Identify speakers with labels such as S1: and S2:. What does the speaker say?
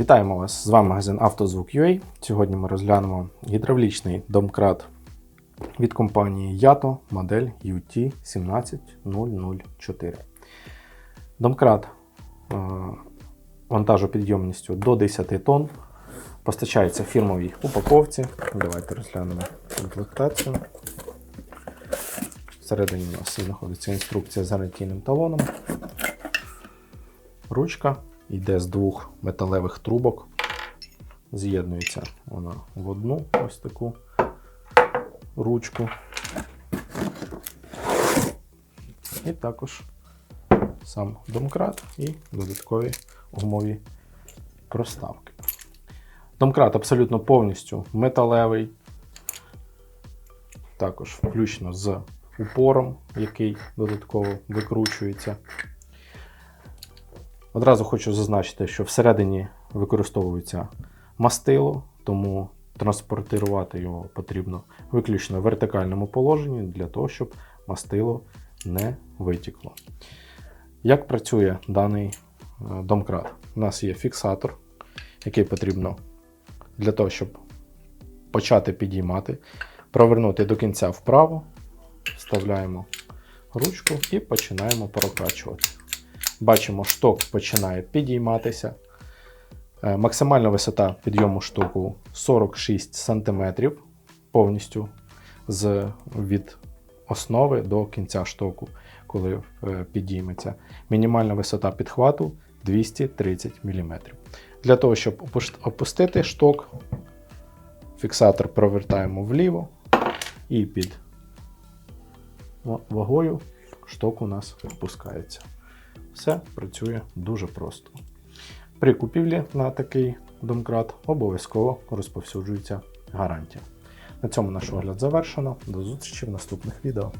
S1: Вітаємо вас! З вами магазин «Автозвук.UA». Сьогодні ми розглянемо гідравлічний домкрат від компанії Yato модель UT17004. Домкрат е, вантажопідйомністю до 10 тонн. Постачається фірмовій упаковці. Давайте розглянемо комплектацію. Всередині у нас знаходиться інструкція з гарантійним талоном. Ручка йде з двох металевих трубок. З'єднується вона в одну ось таку ручку. І також сам домкрат і додаткові гумові проставки. Домкрат абсолютно повністю металевий, також включно з упором, який додатково викручується. Одразу хочу зазначити, що всередині використовується мастило, тому транспортувати його потрібно виключно в вертикальному положенні для того, щоб мастило не витікло. Як працює даний е, домкрат? У нас є фіксатор, який потрібно для того, щоб почати підіймати, провернути до кінця вправо, вставляємо ручку і починаємо прокачувати. Бачимо, шток починає підійматися. Е, Максимальна висота підйому штоку 46 см повністю з, від основи до кінця штоку, коли е, підійметься. Мінімальна висота підхвату 230 мм. Для того, щоб опустити шток, фіксатор провертаємо вліво і під вагою шток у нас опускається. Все працює дуже просто. При купівлі на такий домкрат обов'язково розповсюджується гарантія. На цьому наш огляд завершено. До зустрічі в наступних відео.